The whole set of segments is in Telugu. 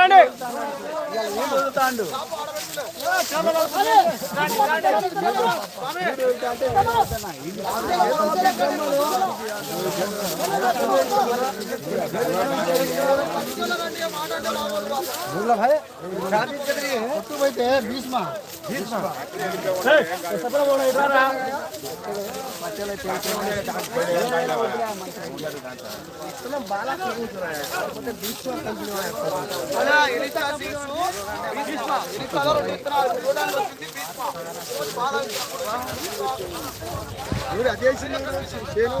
రండి రండి भाई तू बैठे बीस माह बीस माह सत्रह बोल बाला बीस माह बीस माह ఇటండి అదే దీంట్లో ఏం దీంట్లో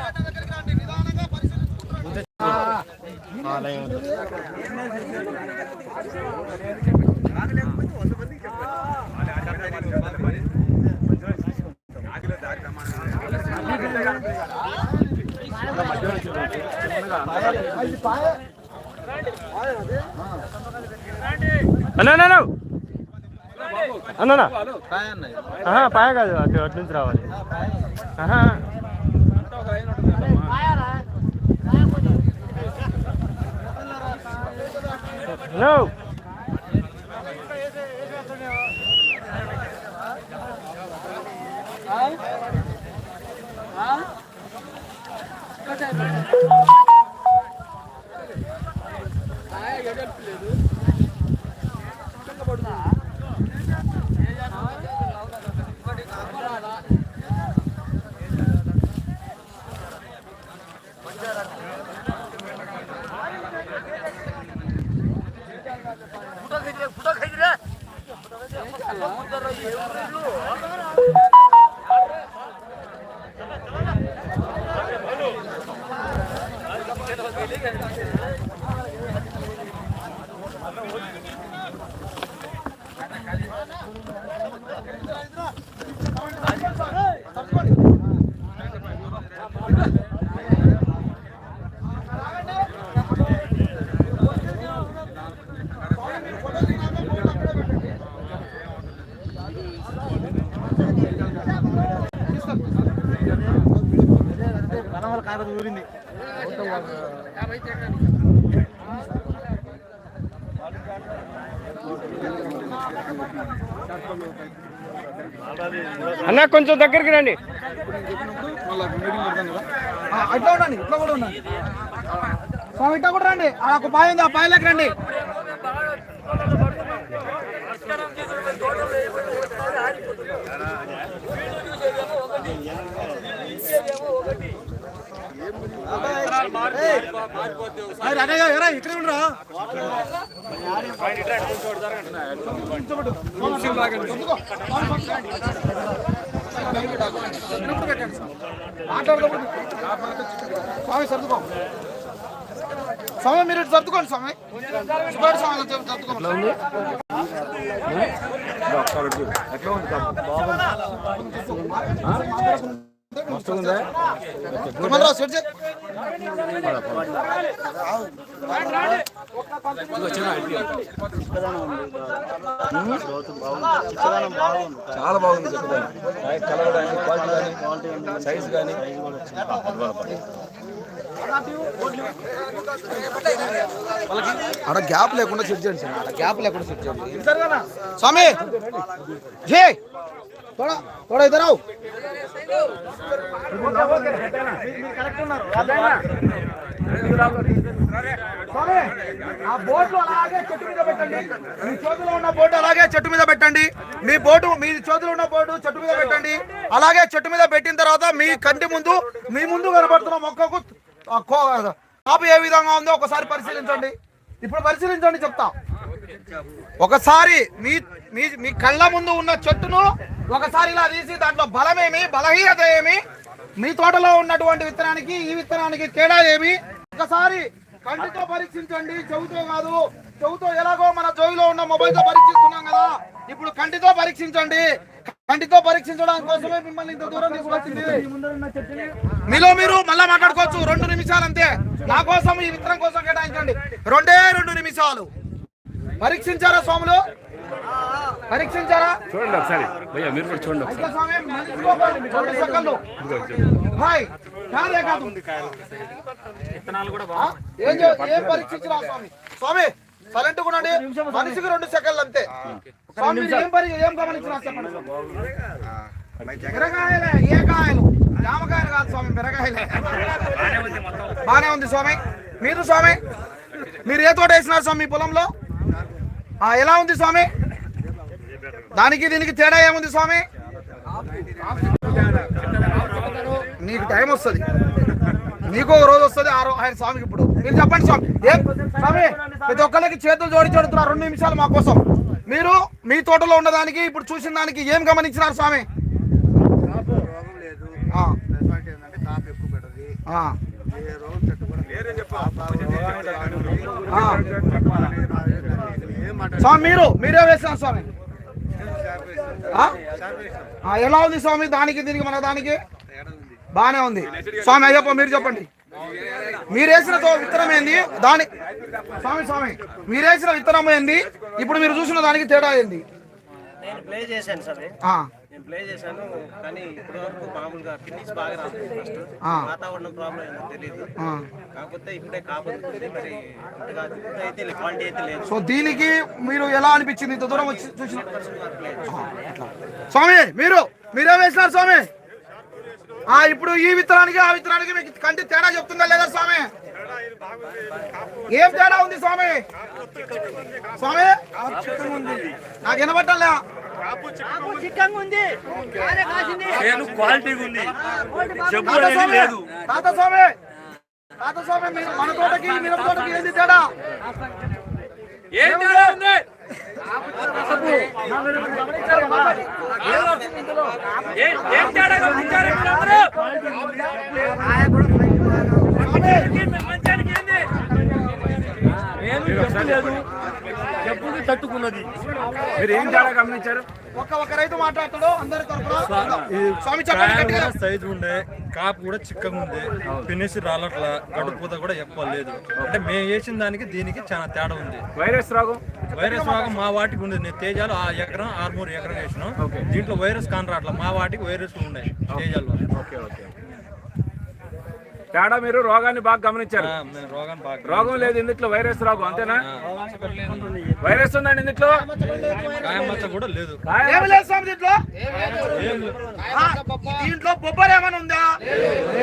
అన్నా అన్నా పాయ కాదు అటు అటు నుంచి రావాలి. ఆహా. హలో హలో అన్న కొంచెం దగ్గరికి రండి. అట్లా ఉండండి ఇట్లా కూడా ఉండండి స్వామి ఇట్లా కూడా రండి ఆ ఒక పాయ ఉంది ఆ పాయలోకి రండి అరే అన్నయ్య, ఎరా, ఇక్కడ ఉండరా మాట్లాడదాం స్వామి సర్దుకో స్వామి మీరు సర్దుకోండి స్వామి. స్వామి సర్దుకోండి సెట్ చేయి. చాలా బాగుంది చెప్పడానికి. కలర్ కానీ క్వాలిటీ కానీ సైజ్ కానీ. ఆడ గ్యాప్ లేకుండా సెట్ చేయండి సార్. ఆడ గ్యాప్ లేకుండా సెట్ చేయండి. స్వామి! జే! थोड़ा थोड़ा इधर आओ స్వామి, ఆ బోట్లు అలాగే చెట్టు మీద పెట్టండి మీ చేతిలో ఉన్న బోటు అలాగే చెట్టు మీద పెట్టండి మీ బోటు మీ చేతిలో ఉన్న బోటు చెట్టు మీద పెట్టండి అలాగే చెట్టు మీద పెట్టిన తర్వాత మీ కంటి ముందు మీ ముందు కనబడుతున్న మొక్కకు ఆ కో- కాపు ఏ విధంగా ఉందో ఒకసారి పరిశీలించండి ఇప్పుడు పరిశీలించండి చెప్తా ఒకసారి మీ మీ మీ కళ్ళ ముందు ఉన్న చెట్టును ఒకసారి ఇలా తీసి దాంట్లో బలమేమి బలహీనత ఏమి మీ తోటలో ఉన్నటువంటి విత్తనానికి ఈ విత్తనానికి తేడా ఏమి? ఒకసారి కంటితో పరీక్షించండి. చెవుతో కాదు. చెవుతో ఎలాగో మన జోయిలో ఉన్న మొబైల్తో పరీక్షిస్తున్నాం కదా. ఇప్పుడు కంటితో పరీక్షించండి. కంటితో పరీక్షించడం కోసమే మిమ్మల్ని ఇంత దూరం తీసుకొచ్చింది. మీలో మీరు మళ్ళా మాట్లాడుకోవచ్చు. రెండు నిమిషాలు అంతే. నా కోసం ఈ విత్తనం కోసం కేటాయించండి. రెండే రెండు నిమిషాలు. పరీక్షించారా స్వాములు? పరీక్షించారా? చూడండి ఒకసారి. భయ్యా మీరు కూడా చూడండి. హాయ్, కాదే. కాదు. ఏం ఏం పరీక్షించినా స్వామి? స్వామి సైలెంట్ కూడా. మనిషికి రెండు సెకండ్లు అంతే. స్వామి ఏం పరి ఏం గమనించినా చెప్పండి. బెరకాయలే ఏ కాయలు జామకాయలు కాదు స్వామి బెరకాయలే బానే ఉంది స్వామి. మీరు స్వామి? మీరు ఏ తోట వేసినారు స్వామి మీ పొలంలో? ఆ, ఎలా ఉంది స్వామి? దానికి దీనికి తేడా ఏముంది స్వామి? నీకు టైం వస్తుంది. నీకు ఒక రోజు వస్తుంది ఆ ఆయన స్వామికి ఇప్పుడు. మీరు చెప్పండి స్వామి. స్వామి ప్రతి ఒక్కరికి చేతులు జోడి చూడుతున్నారు రెండు నిమిషాలు మా కోసం. మీరు మీ తోటలో ఉన్నదానికి ఇప్పుడు చూసిన దానికి ఏం గమనించినారు స్వామి? స్వామి మీరు మీరే వేస్తున్నారు స్వామి. ఎలా ఉంది స్వామి? దానికి దీనికి మన దానికి? బానే ఉంది. స్వామి అయ్యప్ప మీరు చెప్పండి. మీరు వేసిన తో- విత్తనం ఏంది? దాని స్వామి స్వామి మీరు వేసిన విత్తనం ఏంది? ఇప్పుడు మీరు చూసిన దానికి తేడా ఏంది? నేను ప్లే చేశాను కానీ ఇప్పటి వరకు మామూలుగా ఫినిష్ బాగా రాలేదు ఫస్ట్. వాతావరణం ప్రాబ్లం ఏందో తెలియదు. కాకపోతే ఇప్పుడే కాపుతుంది మరి అంతగా అయితే క్వాంటిటీ అయితే లేదు. సో దీనికి మీరు ఎలా అనిపించింది? ఇంత దూరం వచ్చి చూసిన. స్వామి మీరు మీరే వేసినారు స్వామి. ఆ ఇప్పుడు ఈ విత్తనానికి ఆ విత్తనానికి మీకు కంటి తేడా చెప్తుందా లేదా స్వామి? ఏం తేడా ఉంది స్వామి? స్వామి నాకు వినబట్టాలే నేను క్వాలిటీగా ఉంది. జబ్బు అనేది లేదు. తాత స్వామి తాత స్వామి మీరు మన తోటకి మిరప తోటకి ఏంది తేడా? ఏం తేడా ఉంది? ఏం ఏం తేడా గమనించారు మీరందరూ? మంచానికి మంచానికి ఏంది నేను చెప్పలేదు తట్టుకున్నది మీరు ఏం తేడా గమనించారు? ఒక్క ఒక్క రైతు మాట్లాడతాడు అందరి స్వామి సైజు ఉండే కాపు కూడా చిక్కగా ఉంది ఫినిష్ రాలట్లా గడుపుత కూడా ఎక్కువ లేదు. అంటే మేము వేసిన దానికి దీనికి చాలా తేడా ఉంది. వైరస్ రోగం? వైరస్ రోగం మా వాటికి ఉంది నేను తేజాలు ఆ ఎకరం ఆరుమూరు ఎకరం వేసినాం. దీంట్లో వైరస్ కాని రావట్లా మా వాటికి వైరస్ ఉన్నాయి తేజాల్లో. Okay okay. తేడా మీరు రోగాన్ని బాగా గమనించారు. ఆ, మేము రోగాన్ని బాగా రోగం లేదు ఇందులో వైరస్ రోగం అంతేనా? వైరస్ ఉందండి స్వామి దీంట్లో? బొబ్బర్ ఏమైనా ఉందా?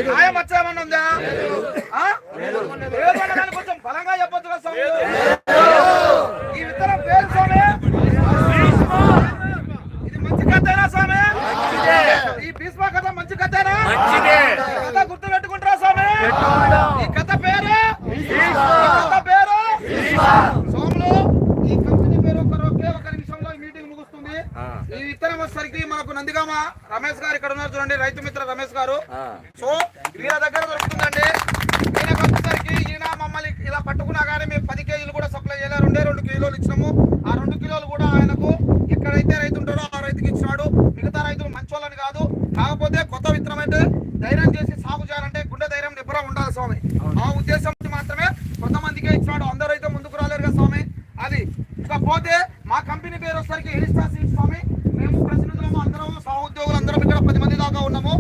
కాయ మచ్చ ఏమైనా ఉందా? కొంచెం బలంగా చెప్పొచ్చు కదా ఈ విత్తనం పేరు స్వామి. ఇది మంచి కథేనా స్వామి? ఈ భీష్మ కథ మంచి కథేనా? ఈ కథ గుర్తు పెట్టుకుంటారా స్వామి ఈ కథ పేరు? పేరు? సోములు ఈ కంపెనీ పేరు ఒక ఒకే నిమిషంలో ఈ మీటింగ్ ముగుస్తుంది. ఈ విత్తనం వచ్చేసరికి మనకు నందిగామ రమేష్ గారు ఇక్కడ ఉన్నారు చూడండి రైతు మిత్ర రమేష్ గారు. సో వీళ్ళ దగ్గర దొరుకుతుందండి. ఈయనకు వచ్చేసరికి ఈయన మమ్మల్ని ఇలా పట్టుకున్నా కానీ మేము పది కేజీలు కూడా సప్లై చేయలేదు. రెండే రెండు కిలోలు ఇచ్చినాము. ఆ రెండు కిలోలు కూడా ఆయనకు ఎక్కడైతే రైతు ఉంటాడో ఆ రైతుకి ఇచ్చినాడు. మిగతా రైతులు మంచోళ్ళని కాదు. కాకపోతే కొత్త విత్తనం అయితే ధైర్యం చేసి సాగు చేయాలంటే గుండె ధైర్యం నిబ్బరం ఉండాలి స్వామి. ఆ ఉద్దేశం మాత్రమే కొంతమందికే ఇచ్చినాడు. అందరూ అయితే ముందుకు రాలేరు కదా స్వామి. అది ఇకపోతే మా కంపెనీ పేరు వచ్చేసరికి ఎలిస్టా సీడ్స్ స్వామి. మేము ప్రతినిధులము అందరం సహోద్యోగులు అందరం ఇక్కడ పది మంది దాకా ఉన్నాము.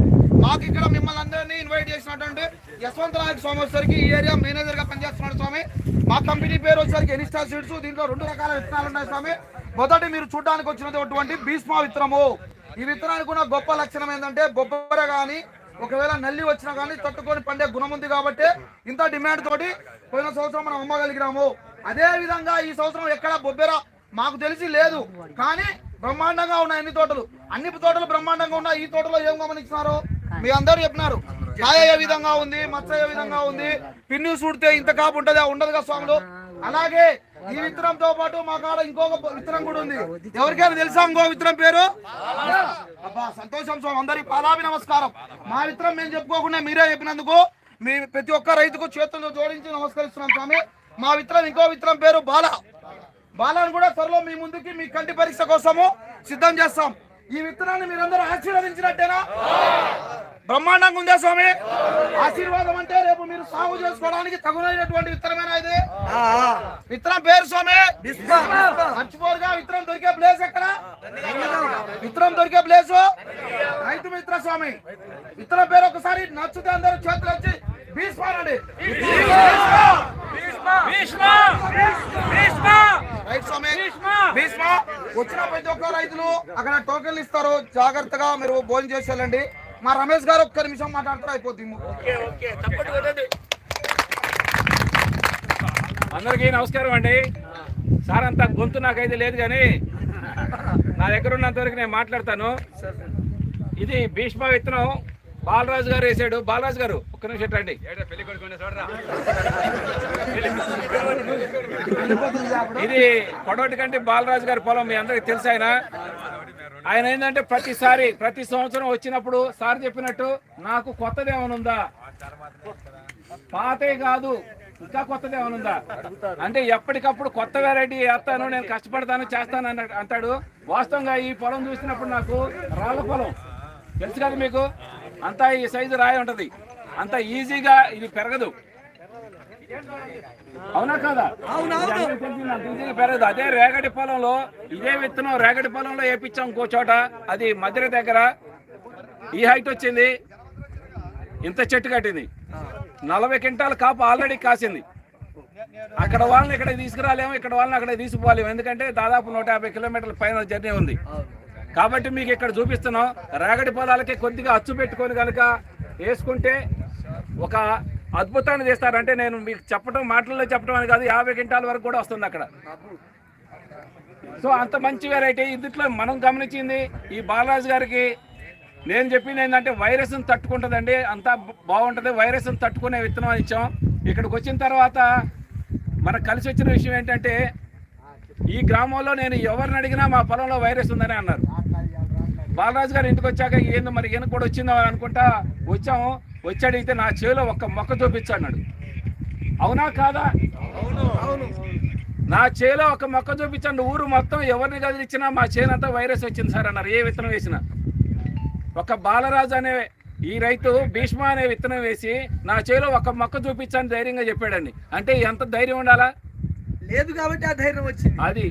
మాకు ఇక్కడ మిమ్మల్ని అందరినీ ఇన్వైట్ చేసినటువంటి యశ్వంత నాయక్ స్వామి వచ్చేసరికి ఈ ఏరియా మేనేజర్గా పనిచేస్తున్నాడు స్వామి. మా కంపెనీ పేరు వచ్చేసరికి ఎనిస్టా సీడ్స్ దీంట్లో రెండు రకాల విత్తనాలు ఉన్నాయి స్వామి. మొదటి మీరు చూడడానికి వచ్చినటువంటి భీష్మ విత్తనము. ఈ విత్తనానికి ఉన్న గొప్ప లక్షణం ఏంటంటే బొబ్బర కానీ ఒకవేళ నల్లి వచ్చినా కానీ తట్టుకొని పండే గుణం ఉంది కాబట్టి ఇంత డిమాండ్ తోటి పోయిన సంవత్సరం మనం అమ్మగలిగినాము. అదే విధంగా ఈ సంవత్సరం ఎక్కడ బొబ్బెర మాకు తెలిసి లేదు. కానీ బ్రహ్మాండంగా ఉన్నాయి అన్ని తోటలు. అన్ని తోటలు బ్రహ్మాండంగా ఉన్నాయి. ఈ తోటలో ఏం గమనించినారు? మీ అందరు చెప్పినారు. కాయ ఏ విధంగా ఉంది మచ్చ ఏ విధంగా ఉంది. పిన్ను చూడితే ఇంత కాపు ఉంటదా? ఉండదుగా స్వాములు. అలాగే ఈ విత్తనంతో పాటు మా కాడ ఇంకొక విత్తనం కూడా ఉంది. ఎవరికైనా తెలుసా ఇంకో విత్తనం పేరు? అబ్బా సంతోషం స్వామి అందరికి పాదాభి నమస్కారం. మా విత్తనం మేము చెప్పుకోకుండా మీరే చెప్పినందుకు మీ ప్రతి ఒక్క రైతుకు చేతుల్లో జోడించి నమస్కరిస్తున్నాం స్వామి. మా విత్తనం ఇంకో విత్తనం పేరు బాల. బాలను కూడా త్వరలో మీ ముందుకి మీ కంటి పరీక్ష కోసము సిద్ధం చేస్తాం. ఈ విత్తనాన్ని మీరందరూ ఆశీర్వదించినట్టేనా? బ్రహ్మాండంగా ఉందా స్వామి? ఆశీర్వాదం అంటే రేపు మీరు సాగు చేసుకోవడానికి తగునైనటువంటి విత్తనమేనా ఇది? విత్తనం పేరు స్వామి మర్చిపోరుగా విత్తనం దొరికే ప్లేస్ ఎక్కడ విత్తనం దొరికే ప్లేస్ రైతు మిత్ర స్వామి విత్తనం పేరు ఒకసారి నచ్చితే అందరూ చేతులు వచ్చి బీస్మానండి భీష్మ భీష్మ రైట్ స్వామి భీష్మ వచ్చిన ప్రతి ఒక్క రైతులు అక్కడ టోకెన్లు ఇస్తారు జాగ్రత్తగా మీరు భోజనం చేసి వెళ్ళండి. మా రమేష్ గారు ఒక్క నిమిషం మాట్లాడుతూ అయిపోతుంది అందరికీ నమస్కారం అండి. సార్ అంత గొంతు నాకైతే లేదు కానీ నా దగ్గర ఉన్నంత వరకు నేను మాట్లాడతాను. ఇది భీష్మ విత్తనం బాలరాజు గారు వేసాడు. బాలరాజు గారు ఒక్క నిమిషం రండి. ఇది కొడవటి కంటే బాలరాజు గారి పొలం మీ అందరికి తెలుసు ఆయన. ఆయన ఏంటంటే ప్రతిసారి ప్రతి సంవత్సరం వచ్చినప్పుడు సార్ చెప్పినట్టు నాకు కొత్తది ఏమనుందా పాతే కాదు ఇంకా కొత్తది ఏమనుందా ఉందా? అంటే ఎప్పటికప్పుడు కొత్త వెరైటీ వేస్తాను నేను కష్టపడతాను చేస్తాను అంటాడు. వాస్తవంగా ఈ పొలం చూసినప్పుడు నాకు రాళ్ళ పొలం. తెలుసు కదా మీకు? అంతా ఈ సైజు రాయి ఉంటది. అంత ఈజీగా ఇది పెరగదు. అవునా కదా? పెరగదు. అదే రేగడి పొలంలో ఇదే విత్తనం రేగడి పొలంలో వేపించాం ఇంకో చోట. అది మధ్య దగ్గర. ఈ హైట్ వచ్చింది. ఇంత చెట్టు కట్టింది. నలభై క్వింటాల కాపు ఆల్రెడీ కాసింది. అక్కడ వాళ్ళని ఇక్కడ తీసుకురాలేము ఇక్కడ వాళ్ళని అక్కడ తీసుకుపోలేము. ఎందుకంటే దాదాపు నూట యాభై కిలోమీటర్ల పైన జర్నీ ఉంది. కాబట్టి మీకు ఇక్కడ చూపిస్తున్నాం. రాగడి పొలాలకి కొద్దిగా అచ్చు పెట్టుకొని కనుక వేసుకుంటే ఒక అద్భుతాన్ని చేస్తారంటే నేను మీకు చెప్పడం మాటల్లో చెప్పడం అని కాదు యాభై క్వింటాల వరకు కూడా వస్తుంది అక్కడ. సో అంత మంచి వెరైటీ ఇందుట్లో మనం గమనించింది ఈ బాలరాజు గారికి నేను చెప్పింది ఏంటంటే వైరస్ని తట్టుకుంటుందండి. అంతా బాగుంటుంది. వైరస్ని తట్టుకునే విత్తనం ఇచ్చాం. ఇక్కడికి వచ్చిన తర్వాత మనకు కలిసి వచ్చిన విషయం ఏంటంటే ఈ గ్రామంలో నేను ఎవరిని అడిగినా మా పొలంలో వైరస్ ఉందని అన్నారు. బాలరాజు గారు ఇంటికి వచ్చాక ఏందో మరి ఈయన కూడా వచ్చిందో? అనుకుంటా వచ్చాము. వచ్చి అడిగితే నా చేలో ఒక్క మొక్క చూపించు అన్నాడు. అవునా కాదా? నా చేలో ఒక మొక్క చూపించండి ఊరు మొత్తం ఎవరిని కదిలిచ్చినా మా చేనంతా వైరస్ వచ్చింది సార్ అన్నారు. ఏ విత్తనం వేసినా. ఒక బాలరాజు అనే ఈ రైతు భీష్మ అనే విత్తనం వేసి నా చేలో ఒక మొక్క చూపించని ధైర్యంగా చెప్పాడండి. అంటే ఎంత ధైర్యం ఉండాలా? లేదు కాబట్టి ఆ ధైర్యం వచ్చింది. అది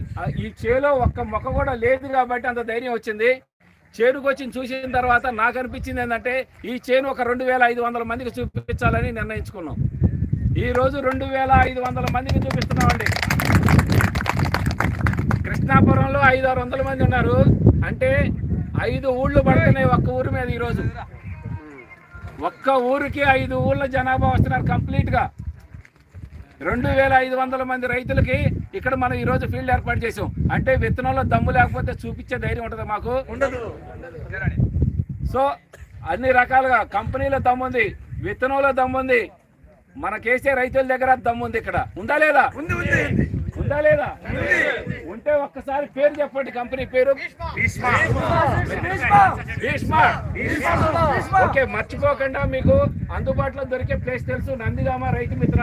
ఈ చేలో ఒక్క మొక్క కూడా లేదు కాబట్టి అంత ధైర్యం వచ్చింది. చేనుకు వచ్చి చూసిన తర్వాత నాకు అనిపించింది ఏంటంటే ఈ చేను ఒక రెండు వేల ఐదు వందల మందికి చూపించాలని నిర్ణయించుకున్నాం. ఈరోజు రెండు వేల ఐదు వందల మందికి చూపిస్తున్నామండి. కృష్ణాపురంలో ఐదు ఆరు వందల మంది ఉన్నారు. అంటే ఐదు ఊళ్ళు పడుతున్నాయి ఒక్క ఊరి మీద ఈరోజు. ఒక్క ఊరికి ఐదు ఊళ్ళ జనాభా వస్తున్నారు కంప్లీట్గా. రెండు వేల ఐదు వందల మంది రైతులకి ఇక్కడ మనం ఈ రోజు ఫీల్డ్ ఏర్పాటు చేసాం అంటే విత్తనంలో దమ్ము లేకపోతే చూపించే ధైర్యం ఉంటుంది మాకు? ఉండదు. సో అన్ని రకాలుగా కంపెనీలో దమ్ముంది విత్తనంలో దమ్ముంది మనకేసే రైతుల దగ్గర దమ్ముంది ఇక్కడ. ఉందా లేదా? ఉందా లేదా? ఉంటే ఒక్కసారి పేరు చెప్పండి కంపెనీ పేరు. ఓకే మర్చిపోకుండా మీకు అందుబాటులో దొరికే ప్లేస్ తెలుసు. నందిగామ రైతు మిత్ర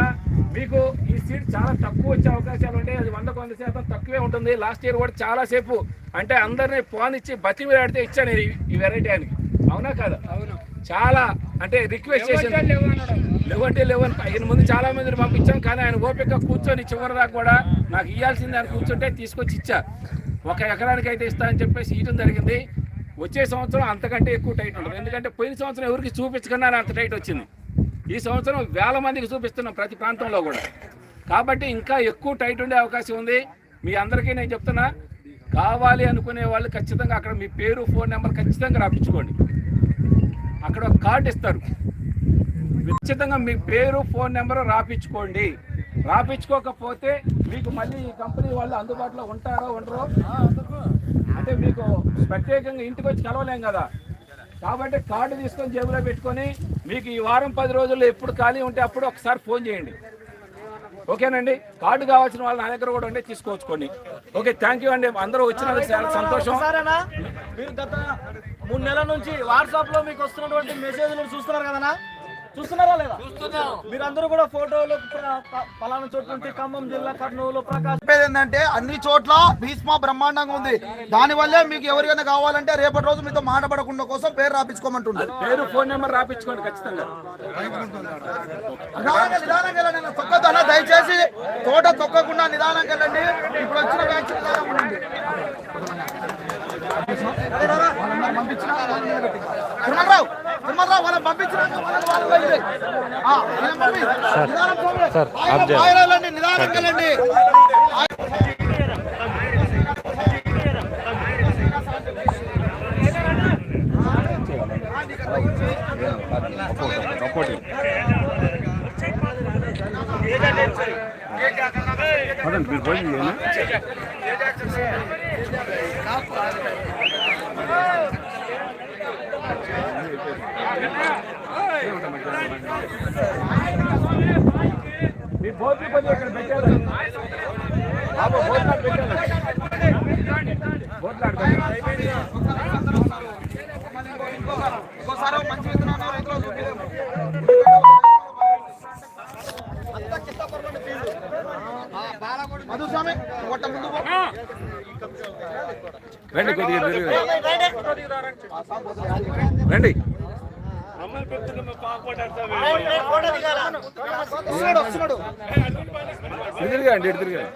మీకు ఈ సీట్ చాలా తక్కువ వచ్చే అవకాశాలు ఉంటాయి. అది వంద వంద శాతం తక్కువే ఉంటుంది. లాస్ట్ ఇయర్ కూడా చాలా సేపు అంటే అందరినీ ఫోన్ ఇచ్చి బతి మీద ఆడితే ఇచ్చాను ఈ- ఈ వెరైటీ అని అవునా కదా? అవును. చాలా అంటే రిక్వెస్ట్ చేసి లేవంటే లేవని ఆయన ముందు చాలా మందిని పంపించాం కానీ ఆయన ఓపిక కూర్చొని చివరి దాకా కూడా నాకు ఇవ్వాల్సింది ఆయన కూర్చుంటే తీసుకొచ్చి ఇచ్చా. ఒక ఎకరానికి అయితే ఇస్తా అని చెప్పేసి ఇవ్వడం జరిగింది. వచ్చే సంవత్సరం అంతకంటే ఎక్కువ టైట్ ఉంటుంది. ఎందుకంటే పోయిన సంవత్సరం ఎవరికి చూపించకుండా అంత టైట్ వచ్చింది. ఈ సంవత్సరం వేల మందికి చూపిస్తున్నాం ప్రతి ప్రాంతంలో కూడా. కాబట్టి ఇంకా ఎక్కువ టైట్ ఉండే అవకాశం ఉంది. మీ అందరికీ నేను చెప్తున్నా కావాలి అనుకునే వాళ్ళు ఖచ్చితంగా అక్కడ మీ పేరు ఫోన్ నెంబర్ ఖచ్చితంగా రాపించుకోండి. అక్కడ ఒక కార్డు ఇస్తారు. ఖచ్చితంగా మీ పేరు ఫోన్ నెంబర్ రాపించుకోండి రాపించుకోకపోతే మీకు మళ్ళీ ఈ కంపెనీ వాళ్ళు అందుబాటులో ఉంటారో ఉండరో అంటే మీకు ప్రత్యేకంగా ఇంటికి వచ్చి కలవలేం కదా కాబట్టి కార్డు తీసుకొని జేబులో పెట్టుకొని మీకు ఈ వారం పది రోజుల్లో ఎప్పుడు ఖాళీ ఉంటే అప్పుడు ఒకసారి ఫోన్ చేయండి ఓకేనండి కార్డు కావాల్సిన వాళ్ళు నా దగ్గర కూడా ఉంటే తీసుకోవచ్చుకోండి ఓకే థ్యాంక్ యూ అండి అందరూ వచ్చినందుకు చాలా సంతోషం మీరు గత మూడు నెలల నుంచి వాట్సాప్లో మీకు వస్తున్నటువంటి మెసేజ్లు చూస్తున్నారు కదనా చూస్తున్నారా లేదా? మీరందరూ కూడా ఫోటోలు పలానా చోటు నుండి ఖమ్మం జిల్లా కర్నూలు ప్రకాశం ఏంటంటే అన్ని చోట్ల భీష్మ బ్రహ్మాండంగా ఉంది. దాని వల్లే మీకు ఎవరికైనా కావాలంటే రేపటి రోజు మీతో మాట్లాడకుండా కోసం పేరు రాపించుకోమంటుంది పేరు ఫోన్ నెంబర్ రాపించుకోండి ఖచ్చితంగా. నిదానంగా వెళ్ళండి. దయచేసి తోట తొక్కకుండా నిదానంగా వెళ్ళండి. ఇప్పుడు వచ్చిన బ్యాచ్ నిదానంగా ఉండండి. తిరుమలరావు తిరుమలరావు సార్, ఆయన ఆప్ చేయండి. బాయిలో వెళ్ళండి నిదానంగా వెళ్ళండి మీ బోట్లు పని ఇక్కడ పెట్టారు బాబు బోట్లు పెట్టారు బోట్లు మంచి విత్తనాలు రైతులకు చూపిలేము. మధుస్వామి కొట్ట ముందు రండి కొద్దిగా రండి. అండి తిరగండి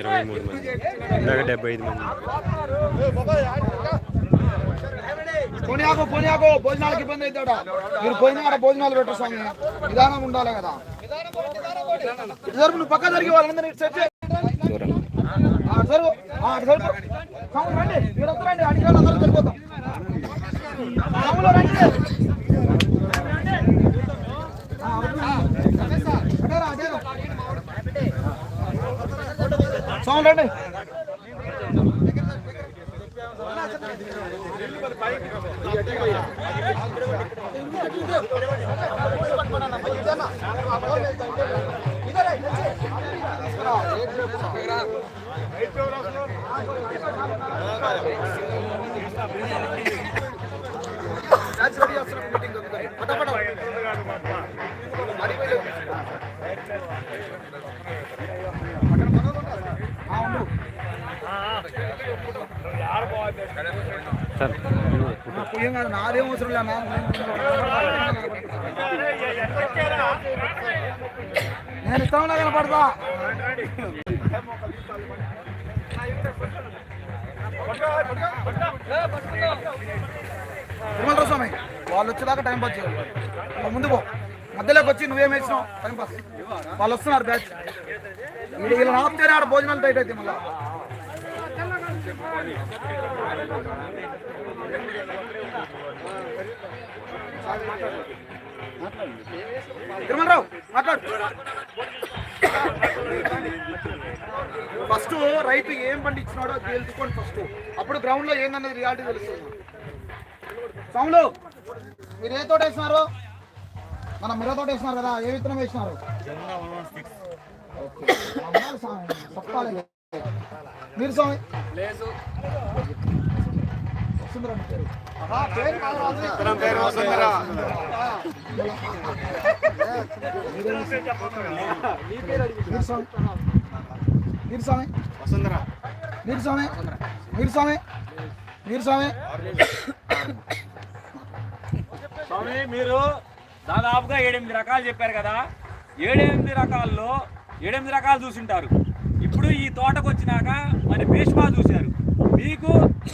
ఇరవై మూడు మంది. ఇందాక డెబ్బై ఐదు మంది. పోనీయాకో పోనీయాకో భోజనాలకు ఇబ్బంది అవుతాడా? మీరు పోయినా భోజనాలు పెట్టు స్వామి. నిదానం ఉండాలి కదా. జరుపు నువ్వు పక్క జరిగి వాళ్ళందరినీ ఇటు సెట్ ఆ, అటు రండి మీరు అందరూ సరిపోతాం రండి. రండి. ఏం కాదు నాదేం అవసరం నేను ఇస్తాను కనపడతా. తిరుమల స్వామి వాళ్ళు వచ్చేదాకా టైం పాస్ చేయాలి. ముందు పో. మధ్యలోకి వచ్చి నువ్వేం వేసినావు? టైం పాస్ వాళ్ళు వస్తున్నారు బ్యాచ్ వీళ్ళు ఆపితేనే ఆడ భోజనాలు టైట్ అయితే మళ్ళీ. తిరుమలరావు మాట్లాడు. ఫస్ట్ రైతు ఏం పండించినాడో తెలుసుకోండి ఫస్ట్. అప్పుడు గ్రౌండ్లో ఏందన్నది రియాలిటీ తెలుస్తుంది. స్వాములు మీరు ఏ తోట వేసినారు? మన మిర తోట వేసినారు కదా ఏ విత్తనం వేసినారు? ఓకే. అమ్మాలి స్వామి, మీరు స్వామి వసుంధరా మీ పేరు. ఆహా, పేరు కాదు, రాజు. మీరు స్వామి. మీరు స్వామి మీరు స్వామి. మీరు స్వామి. మీరు స్వామి. స్వామి మీరు దాదాపుగా ఏడెనిమిది రకాలు చెప్పారు కదా. ఏడెనిమిది రకాల్లో ఏడెనిమిది రకాలు చూసింటారు. ఇప్పుడు ఈ తోటకు వచ్చినాక మరి భీష్మా చూశారు. మీకు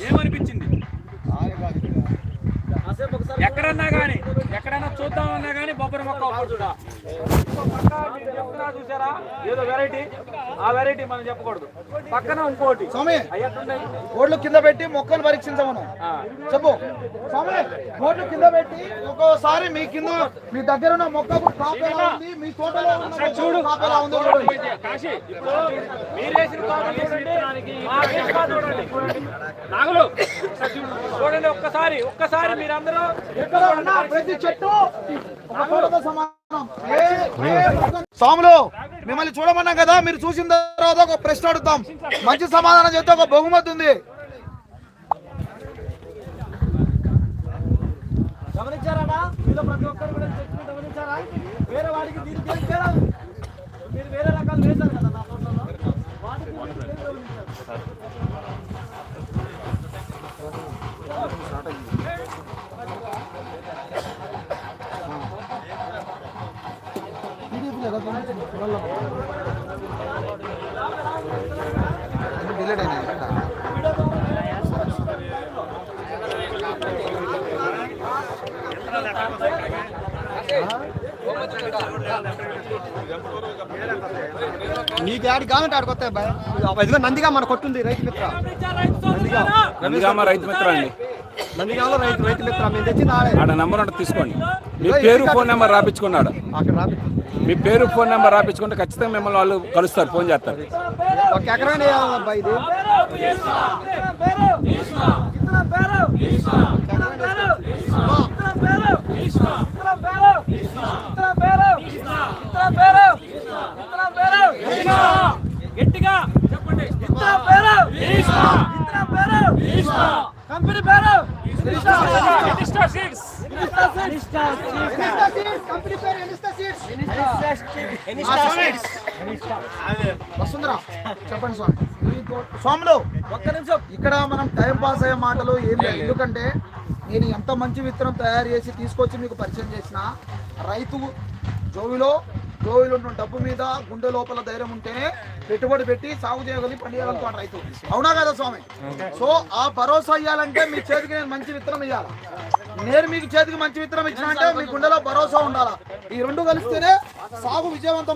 ఏమనిపించింది? ఎక్కడన్నా కానీ ఎక్కడైనా చూద్దామన్నా కానీ బొబ్బరి మొక్క చూడ. చూసారా? ఏదో వెరైటీ. ఆ వెరైటీ మనం చెప్పకూడదు. పక్కన ఇంకోటి. ఓడ్లు కింద పెట్టి మొక్కలు పరీక్షించమను. చెప్పు. స్వామి ఓడ్లు కింద పెట్టి ఒక్కోసారి మీ కింద మీ దగ్గర ఉన్న మొక్కకు ఉంది? మీ తోటలో ఉన్న మొక్కకు కాపు ఎలా ఉందో చూడండి కాశీ. ఇప్పుడు మీరు వేసిన తోట చూడండి మా వేసిన చూడండి. నాగులు. చూడండి ఒక్కసారి ఒక్కసారి మీరందరూ ఎక్కడ ఉన్న ప్రతి చెట్టు స్వాములు మిమ్మల్ని చూడమన్నాం కదా మీరు చూసిన తర్వాత ఒక ప్రశ్న అడుగుతాం. మంచి సమాధానం చెప్తే ఒక బహుమతి ఉంది. గమనించారా మీలో ప్రతి ఒక్కరు కూడా గమనించారా? వేరే వాడికి దీనికి? మీరు వేరే రకాలు వేశారు కదా నా తోటలో వాటికి దీనికి ఏం గమనించారు? నీకు ఆడి కావాలంటే ఆడికొస్తాయి బాయ్ ఇదిగో నందిగా మన కొట్టుంది రైతు మిత్ర. నందిగామ రైతు మిత్ర అండి. నందిగామలో రైతు రైతు మిత్ర మేము తెచ్చి నాడే ఆడ నెంబర్ ఉంటే తీసుకోండి. మీ పేరు ఫోన్ నెంబర్ రాపించుకున్నాడు. అక్కడ రాపి మీ పేరు ఫోన్ నెంబర్ రాపించుకుంటే ఖచ్చితంగా మిమ్మల్ని వాళ్ళు కలుస్తారు ఫోన్ చేస్తారు. ఒక ఇది. గట్టిగా చెప్పండి. కంపెనీ పేరు? చెప్పండి స్వామి స్వాములు ఒక్క నిమిషం. ఇక్కడ మనం టైం పాస్ అయ్యే మాటలు ఏం లేదు ఎందుకంటే నేను ఎంత మంచి విత్తనం తయారు చేసి తీసుకొచ్చి మీకు పరిచయం చేసిన రైతు జోవిలో జోవిలో ఉన్న డబ్బు మీద గుండె లోపల ధైర్యం ఉంటేనే పెట్టుబడి పెట్టి సాగు చేయగలిగి పండియగలుగుతాడు రైతు. అవునా కదా స్వామి? సో ఆ భరోసా ఇవ్వాలంటే మీ చేతికి నేను మంచి విత్తనం ఇవ్వాలి నేను మీకు చేతికి మంచి విత్తనం ఇచ్చిన అంటే మీ గుండెలో భరోసా ఉండాలా? ఈ రెండు కలిస్తేనే సాగు విజయవంతం